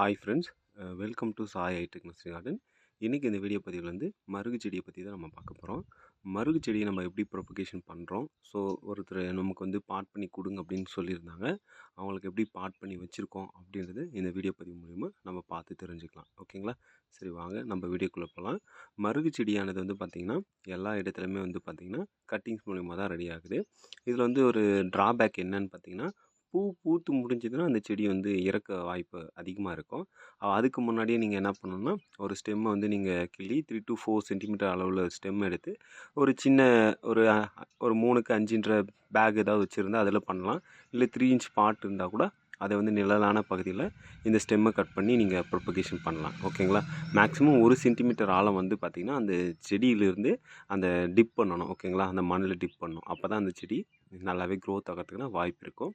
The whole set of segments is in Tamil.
Hi friends welcome to Sai itech nursery garden இன்றைக்கி இந்த வீடியோ பதிவில் வந்து மருகு செடியை பற்றி தான் நம்ம பார்க்க போகிறோம் மருகு செடியை நம்ம எப்படி ப்ரொபகேஷன் பண்ணுறோம் ஸோ ஒருத்தர் நமக்கு வந்து பாட் பண்ணி கொடுங்க அப்படின்னு சொல்லியிருந்தாங்க. அவங்களுக்கு எப்படி பாட் பண்ணி வச்சுருக்கோம் அப்படின்றது இந்த வீடியோ பதிவு மூலிமா நம்ம பார்த்து தெரிஞ்சுக்கலாம். ஓகேங்களா சரி வாங்க நம்ம வீடியோக்குள்ளே போகலாம் மருகு செடியானது வந்து பார்த்திங்கன்னா எல்லா இடத்துலையுமே வந்து பார்த்திங்கன்னா கட்டிங்ஸ் மூலிமா தான் ரெடி ஆகுது. இதில் வந்து ஒரு ட்ராபேக் என்னன்னு பார்த்தீங்கன்னா பூ பூத்து முடிஞ்சதுன்னா அந்த செடி வந்து இறக்க வாய்ப்பு அதிகமாக இருக்கும். அதுக்கு முன்னாடியே நீங்கள் என்ன பண்ணணும்னா ஒரு ஸ்டெம்மை வந்து நீங்கள் கிள்ளி த்ரீ டு ஃபோர் சென்டிமீட்டர் அளவில் ஸ்டெம் எடுத்து ஒரு சின்ன ஒரு ஒரு மூணுக்கு அஞ்சுன்ற பேக் ஏதாவது வச்சுருந்தா அதில் பண்ணலாம். இல்லை த்ரீ இன்ச் பாட் இருந்தால் கூட அதை வந்து நிழலான பகுதியில் இந்த ஸ்டெம்மை கட் பண்ணி நீங்கள் ப்ரொபகேஷன் பண்ணலாம். ஓகேங்களா? மேக்ஸிமம் ஒரு சென்டிமீட்டர் ஆழம் வந்து பார்த்திங்கன்னா அந்த செடியிலிருந்து அந்த டிப் பண்ணணும். ஓகேங்களா? அந்த மண்ணில் டிப் பண்ணணும். அப்போ தான் அந்த செடி நல்லாவே க்ரோத் ஆகிறதுக்குனா வாய்ப்பு இருக்கும்.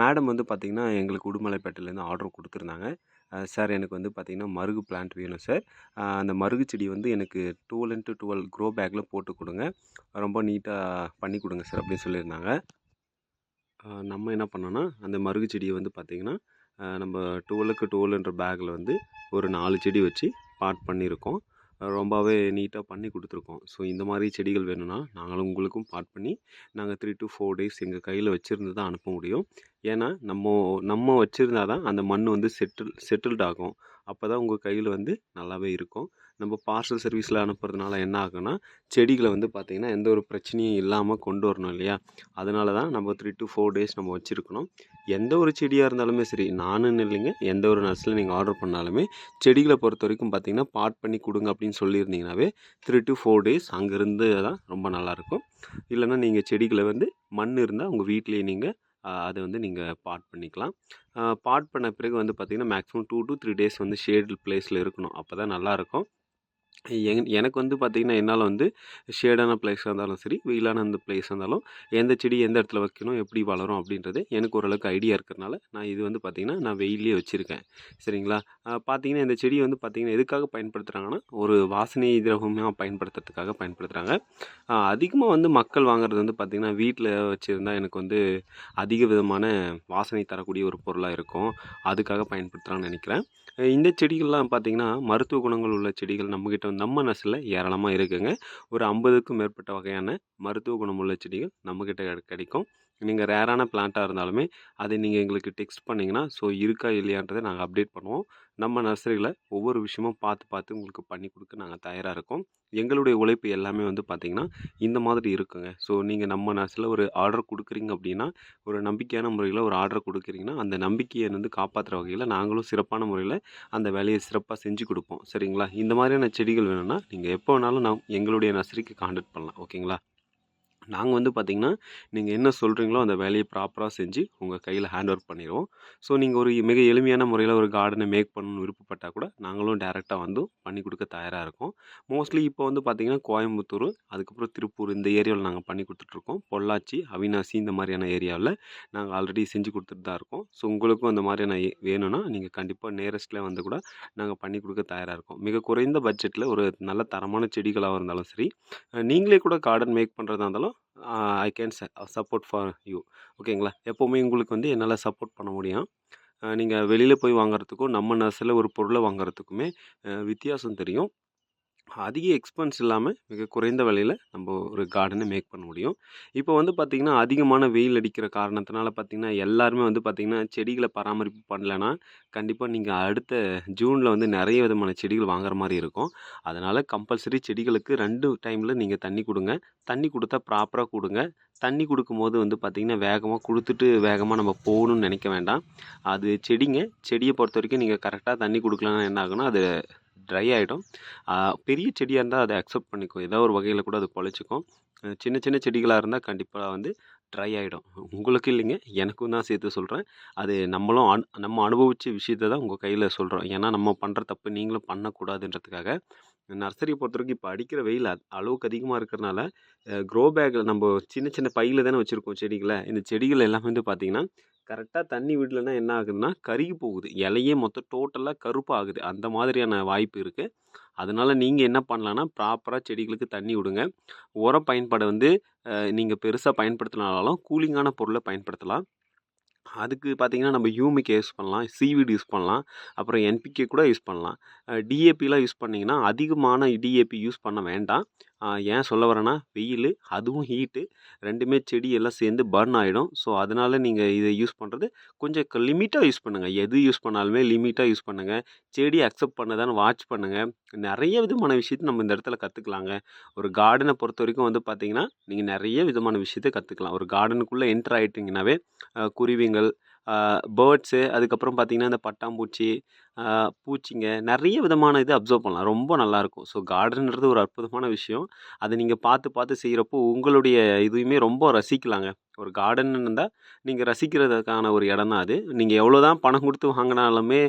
மேடம் வந்து பார்த்திங்கன்னா எங்களுக்கு உடுமலைப்பேட்டையிலேருந்து ஆர்டர் கொடுத்துருந்தாங்க. சார் எனக்கு வந்து பார்த்திங்கன்னா மருகு பிளான்ட் வேணும் சார். அந்த மருகு செடி வந்து எனக்கு டுவெல் இன்ட்டு டுவெல் க்ரோ பேக்கில் போட்டு கொடுங்க. ரொம்ப நீட்டாக பண்ணி கொடுங்க சார் அப்படின்னு சொல்லியிருந்தாங்க. நம்ம என்ன பண்ணோன்னா அந்த மருகு செடியை வந்து பார்த்திங்கன்னா நம்ம டுவெலுக்கு டுவெல்ன்ற பேக்கில் வந்து ஒரு நாலு செடி வச்சு பாட் பண்ணியிருக்கோம். ரொம்பவே நீட்டாக பண்ணி கொடுத்துருக்கோம். ஸோ இந்த மாதிரி செடிகள் வேணும்னா நாங்களும் உங்களுக்கும் பாட் பண்ணி நாங்கள் த்ரீ டு ஃபோர் டேஸ் எங்கள் கையில் வச்சுருந்து தான் அனுப்ப முடியும். ஏன்னா நம்ம நம்ம வச்சுருந்தா தான் அந்த மண் வந்து செட்டில் செட்டில்ட் ஆகும். அப்போ தான் உங்கள் கையில் வந்து நல்லாவே இருக்கும். நம்ம பார்சல் சர்வீஸில் அனுப்புறதுனால என்ன ஆகும்னா செடிகளை வந்து பார்த்திங்கன்னா எந்த ஒரு பிரச்சனையும் இல்லாமல் கொண்டு வரணும் இல்லையா? அதனால தான் நம்ம த்ரீ டு ஃபோர் டேஸ் நம்ம வச்சுருக்கணும். எந்த ஒரு செடியாக இருந்தாலுமே சரி நானுன்னு இல்லைங்க. எந்த ஒரு நர்ஸில் நீங்கள் ஆர்டர் பண்ணாலுமே செடிகளை பொறுத்த வரைக்கும் பார்த்தீங்கன்னா பாட் பண்ணி கொடுங்க அப்படின்னு சொல்லியிருந்தீங்கன்னாவே த்ரீ டு ஃபோர் டேஸ் அங்கேருந்து தான் ரொம்ப நல்லாயிருக்கும் இல்லைன்னா நீங்கள் செடிகளை வந்து மண் இருந்தால் உங்கள் வீட்டிலேயே நீங்கள் அதை வந்து நீங்கள் பாட் பண்ணிக்கலாம். பாட் பண்ண பிறகு வந்து பார்த்திங்கன்னா maximum two to three days வந்து ஷேடு பிளேஸில் இருக்கணும். அப்போ தான் நல்லாயிருக்கும் எங் எனக்கு வந்து பார்த்திங்கன்னா என்னால் வந்து ஷேடான பிளேஸாக இருந்தாலும் சரி வெயிலான அந்த பிளேஸாக இருந்தாலும் எந்த செடி எந்த இடத்துல வைக்கணும் எப்படி வளரும் அப்படின்றது எனக்கு ஓரளவுக்கு ஐடியா இருக்கிறனால நான் இது வந்து பார்த்திங்கன்னா நான் வெயிலே வச்சுருக்கேன். சரிங்களா? பார்த்தீங்கன்னா இந்த செடி வந்து பார்த்திங்கன்னா எதுக்காக பயன்படுத்துகிறாங்கன்னா ஒரு வாசனை திரவமாக பயன்படுத்துறதுக்காக பயன்படுத்துகிறாங்க அதிகமாக வந்து மக்கள் வாங்குறது வந்து பார்த்திங்கன்னா வீட்டில் வச்சுருந்தா எனக்கு வந்து அதிக விதமான வாசனை தரக்கூடிய ஒரு பொருளாக இருக்கும். அதுக்காக பயன்படுத்துகிறாங்கன்னு நினைக்கிறேன். இந்த செடிகள்லாம் பார்த்திங்கன்னா மருத்துவ குணங்கள் உள்ள செடிகள் நம்மக்கிட்ட வந்து நம்ம நசில் ஏராளமாக இருக்குங்க. ஒரு ஐம்பதுக்கும் மேற்பட்ட வகையான மருத்துவ குணம் உள்ள செடிகள் நம்மக்கிட்ட கிடைக்கும். நீங்கள் ரேரான பிளான்ட்டாக இருந்தாலுமே அதை நீங்கள் எங்களுக்கு டெக்ஸ்ட் பண்ணிங்கன்னா ஸோ இருக்கா இல்லையான்றதை நாங்கள் அப்டேட் பண்ணுவோம். நம்ம நர்சரியில் ஒவ்வொரு விஷயமும் பார்த்து பார்த்து உங்களுக்கு பண்ணி கொடுக்க நாங்கள் தயாராக இருக்கோம். எங்களுடைய உழைப்பு எல்லாமே வந்து பார்த்திங்கன்னா இந்த மாதிரி இருக்குங்க. ஸோ நீங்கள் நம்ம நர்சரியில் ஒரு ஆர்டர் கொடுக்குறீங்க அப்படின்னா ஒரு நம்பிக்கையான முறையில் ஒரு ஆர்டர் கொடுக்குறீங்கன்னா அந்த நம்பிக்கையை வந்து காப்பாற்றுற வகையில் நாங்களும் சிறப்பான முறையில் அந்த வேலையை சிறப்பாக செஞ்சு கொடுப்போம். சரிங்களா? இந்த மாதிரியான செடிகள் வேணும்னா நீங்கள் எப்போ வேணாலும் நம் எங்களுடைய நர்சரிக்கு காண்டக்ட் பண்ணலாம். ஓகேங்களா? நாங்கள் வந்து பார்த்திங்கன்னா நீங்கள் என்ன சொல்கிறீங்களோ அந்த வேலையை ப்ராப்பராக செஞ்சு உங்கள் கையில் ஹேண்ட் ஒர்க் பண்ணிடுவோம் ஸோ நீங்கள் ஒரு மிக எளிமையான முறையில் ஒரு கார்டனை மேக் பண்ணணும்னு விருப்பப்பட்டால் கூட நாங்களும் டேரெக்டாக வந்து பண்ணி கொடுக்க தயாராக இருக்கோம். மோஸ்ட்லி இப்போ வந்து பார்த்திங்கன்னா கோயம்புத்தூர் அதுக்கப்புறம் திருப்பூர் இந்த ஏரியாவில் நாங்கள் பண்ணி கொடுத்துட்ருக்கோம் பொள்ளாச்சி அவினாசி இந்த மாதிரியான ஏரியாவில் நாங்கள் ஆல்ரெடி செஞ்சு கொடுத்துட்டு தான் இருக்கோம். ஸோ உங்களுக்கும் அந்த மாதிரியான ஏ- வேணும்னா நீங்கள் கண்டிப்பாக நேரஸ்ட்டில் வந்து கூட நாங்கள் பண்ணி கொடுக்க தயாராக இருக்கோம். மிக குறைந்த பட்ஜெட்டில் ஒரு நல்ல தரமான செடிகளாக இருந்தாலும் சரி நீங்களே கூட கார்டன் மேக் பண்ணுறதா இருந்தாலும் I can support for you ஓகேங்களா எப்போவுமே உங்களுக்கு வந்து என்னால் சப்போர்ட் பண்ண முடியும். நீங்கள் வெளியில் போய் வாங்குறதுக்கும் நம்ம நர்சரியில் ஒரு பொருளை வாங்குறதுக்குமே வித்தியாசம் தெரியும். அதிக எக்ஸ்பென்ஸ் இல்லாமல் மிக குறைந்த விலையில் நம்ம ஒரு கார்டனை மேக் பண்ண முடியும். இப்போ வந்து பார்த்திங்கன்னா அதிகமான வெயில் அடிக்கிற காரணத்தினால பார்த்திங்கன்னா எல்லாருமே வந்து பார்த்திங்கன்னா செடிகளை பராமரிப்பு பண்ணலைன்னா கண்டிப்பாக நீங்கள் அடுத்த ஜூனில் வந்து நிறைய விதமான செடிகள் வாங்குற மாதிரி இருக்கும். அதனால் கம்பல்சரி செடிகளுக்கு ரெண்டு டைமில் நீங்கள் தண்ணி கொடுங்க. தண்ணி கொடுத்தா ப்ராப்பராக கொடுங்க. தண்ணி கொடுக்கும்போது வந்து பார்த்திங்கன்னா வேகமாக கொடுத்துட்டு வேகமாக நம்ம போகணும்னு நினைக்க வேண்டாம். அது செடிங்க செடியை பொறுத்த வரைக்கும் நீங்கள் கரெக்டாக தண்ணி கொடுக்கலன்னா என்ன ஆகுனா அது ட்ரை ஆகிடும் பெரிய செடியாக இருந்தால் அதை அக்செப்ட் பண்ணிக்கும் ஏதோ ஒரு வகையில் கூட அது பொழைச்சிக்கும் சின்ன சின்ன செடிகளாக இருந்தால் கண்டிப்பாக வந்து ட்ரை ஆகிடும் உங்களுக்கு இல்லைங்க எனக்கும் தான் சேர்த்து சொல்கிறேன் அது நம்மளும் அனு நம்ம அனுபவித்த விஷயத்தை தான் உங்கள் கையில் சொல்கிறோம் ஏன்னா நம்ம பண்ணுற தப்பு நீங்களும் பண்ணக்கூடாதுன்றதுக்காக. நர்சரியை பொறுத்த வரைக்கும் இப்போ அடிக்கிற வெயில் அளவுக்கு அதிகமாக இருக்கிறனால க்ரோ பேக்கில் நம்ம சின்ன சின்ன பையில் தானே வச்சுருக்கோம் செடிகளை. இந்த செடிகள் எல்லாமே வந்து பார்த்திங்கன்னா கரெக்டாக தண்ணி விடலைன்னா என்ன ஆகுதுன்னா கருகி போகுது. இலையே மொத்தம் டோட்டலாக கருப்பாகுது. அந்த மாதிரியான வாய்ப்பு இருக்குது அதனால் நீங்கள் என்ன பண்ணலான்னா ப்ராப்பராக செடிகளுக்கு தண்ணி விடுங்க. உரம் பயன்பாடு வந்து நீங்கள் பெருசாக பயன்படுத்தினாலும் கூலிங்கான பொருளை பயன்படுத்தலாம். அதுக்கு பார்த்தீங்கன்னா நம்ம யூமிக் யூஸ் பண்ணலாம் சீவீடு யூஸ் பண்ணலாம் அப்புறம் என்பிகே கூட யூஸ் பண்ணலாம். டிஏபிலாம் யூஸ் பண்ணிங்கன்னா அதிகமான டிஏபி யூஸ் பண்ண வேண்டாம். ஏன் சொல்ல வரேன்னா வெயில் அதுவும் ஹீட்டு ரெண்டுமே செடி எல்லாம் சேர்ந்து பர்ன் ஆகிடும் ஸோ அதனால் நீங்கள் இதை யூஸ் பண்ணுறது கொஞ்சம் லிமிட்டாக யூஸ் பண்ணுங்கள் எது யூஸ் பண்ணாலுமே லிமிட்டாக யூஸ் பண்ணுங்கள் செடி அக்செப்ட் பண்ணதான்னு வாட்ச் பண்ணுங்கள் நிறைய விதமான விஷயத்தை நம்ம இந்த இடத்துல கற்றுக்கலாங்க ஒரு கார்டனை பொறுத்த வரைக்கும் வந்து பார்த்தீங்கன்னா நீங்கள் நிறைய விதமான விஷயத்தை கற்றுக்கலாம் ஒரு கார்டனுக்குள்ளே என்ட்ரு ஆகிட்டிங்கனாவே குருவிங்கள் பேர்ட்ஸு அதுக்கப்புறம் பார்த்திங்கன்னா இந்த பட்டாம்பூச்சி பூச்சிங்க நிறைய விதமான இது அப்சர்வ் பண்ணலாம். ரொம்ப நல்லாயிருக்கும். ஸோ கார்டன்றது ஒரு அற்புதமான விஷயம். அதை நீங்கள் பார்த்து பார்த்து செய்கிறப்போ உங்களுடைய இதுவுமே ரொம்ப ரசிக்கலாங்க. ஒரு கார்டன் இருந்தால் நீங்கள் ரசிக்கிறதுக்கான ஒரு இடம் தான் அது. நீங்கள் எவ்வளோ தான் பணம் கொடுத்து வாங்கினாலுமே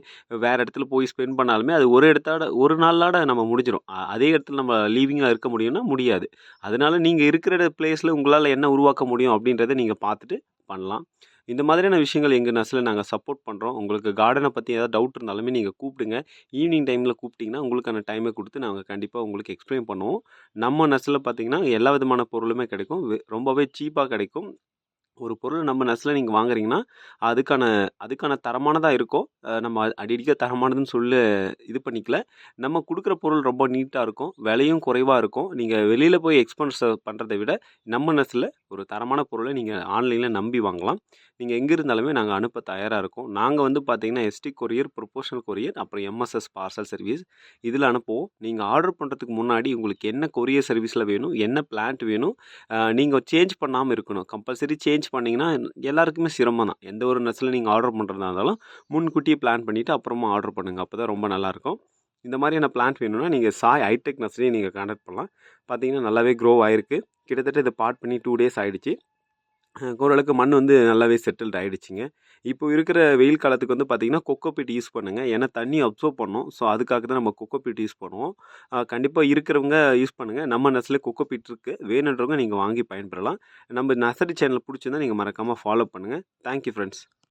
வேறு இடத்துல போய் ஸ்பெண்ட் பண்ணாலுமே அது ஒரு இடத்தோட ஒரு நாளோட நம்ம முடிஞ்சிடும் அதே இடத்துல நம்ம லீவிங்காக இருக்க முடியும்னா முடியாது. அதனால நீங்கள் இருக்கிற பிளேஸில் உங்களால் என்ன உருவாக்க முடியும் அப்படின்றத நீங்கள் பார்த்துட்டு பண்ணலாம். இந்த மாதிரியான விஷயங்கள் எங்கள் நர்ஸில் நாங்கள் சப்போர்ட் பண்ணுறோம் உங்களுக்கு கார்டனை பற்றி ஏதாவது டவுட் இருந்தாலுமே நீங்கள் கூப்பிடுங்க. ஈவினிங் டைமில் கூப்பிட்டிங்கன்னா உங்களுக்கான டைமை கொடுத்து நாங்கள் கண்டிப்பாக உங்களுக்கு எக்ஸ்பிளைன் பண்ணுவோம். நம்ம நர்ஸில் பார்த்தீங்கன்னா எல்லா விதமான பொருளுமே கிடைக்கும். ரொம்பவே சீப்பாக கிடைக்கும். ஒரு பொருள் நம்ம நர்ஸில் நீங்கள் வாங்குறீங்கன்னா அதுக்கான அதுக்கான தரமானதாக இருக்கும் நம்ம அடிக்க தரமானதுன்னு சொல்லி இது பண்ணிக்கல. நம்ம கொடுக்குற பொருள் ரொம்ப நீட்டாக இருக்கும் விலையும் குறைவாக இருக்கும். நீங்கள் வெளியில் போய் எக்ஸ்பென்ஸ் பண்ணுறதை விட நம்ம நர்ஸில் ஒரு தரமான பொருளை நீங்கள் ஆன்லைனில் நம்பி வாங்கலாம். நீங்கள் எங்கே இருந்தாலுமே நாங்கள் அனுப்ப தயாராக இருக்கோம். நாங்கள் வந்து பார்த்தீங்கன்னா எஸ்டி கொரியர் ப்ரொபோஷனல் கொரியர் அப்புறம் எம்எஸ்எஸ் பார்சல் சர்வீஸ் இதில் அனுப்புவோம். நீங்கள் ஆர்டர் பண்ணுறதுக்கு முன்னாடி உங்களுக்கு என்ன கொரியர் சர்வீஸில் வேணும் என்ன பிளான்ட் வேணும் நீங்கள் சேஞ்ச் பண்ணாமல் இருக்கணும். கம்பல்சரி சேஞ்ச் பண்ணிங்கன்னா எல்லாருக்குமே சிரமம் தான் எந்த ஒரு நெஸ்ஸில் நீங்கள் ஆர்டர் பண்ணுறதா இருந்தாலும் முன்கூட்டியே பிளான் பண்ணிவிட்டு அப்புறமா ஆர்டர் பண்ணுங்கள் அப்போ தான் ரொம்ப நல்லாயிருக்கும். இந்த மாதிரியான பிளான்ட் வேணும்னா நீங்கள் சாய் ஹைடெக் நர்சரியை நீங்கள் கான்டாக்ட் பண்ணலாம். பார்த்தீங்கன்னா நல்லாவே க்ரோ ஆயிருக்கு. கிட்டத்தட்ட இதை பார்ட் பண்ணி டூ டேஸ் ஆகிடுச்சு ஓரளவுக்கு மண் வந்து நல்லாவே செட்டில்ட் ஆகிடுச்சிங்க இப்போ இருக்கிற வெயில் காலத்துக்கு வந்து பார்த்திங்கன்னா கொக்கோபீட் யூஸ் பண்ணுங்கள் ஏன்னா தண்ணி அப்சர்வ் பண்ணும். ஸோ அதுக்காக தான் நம்ம கொக்கோபீட் யூஸ் பண்ணுவோம். கண்டிப்பாக இருக்கிறவங்க யூஸ் பண்ணுங்கள் நம்ம நர்ஸில் கொக்கோபீட் இருக்குது வேணுன்றவங்க நீங்கள் வாங்கி பயன்பெறலாம். நம்ம நர்சரி சேனல் பிடிச்சிருந்தா நீங்கள் மறக்காமல் ஃபாலோ பண்ணுங்கள் தேங்க்யூ ஃப்ரெண்ட்ஸ்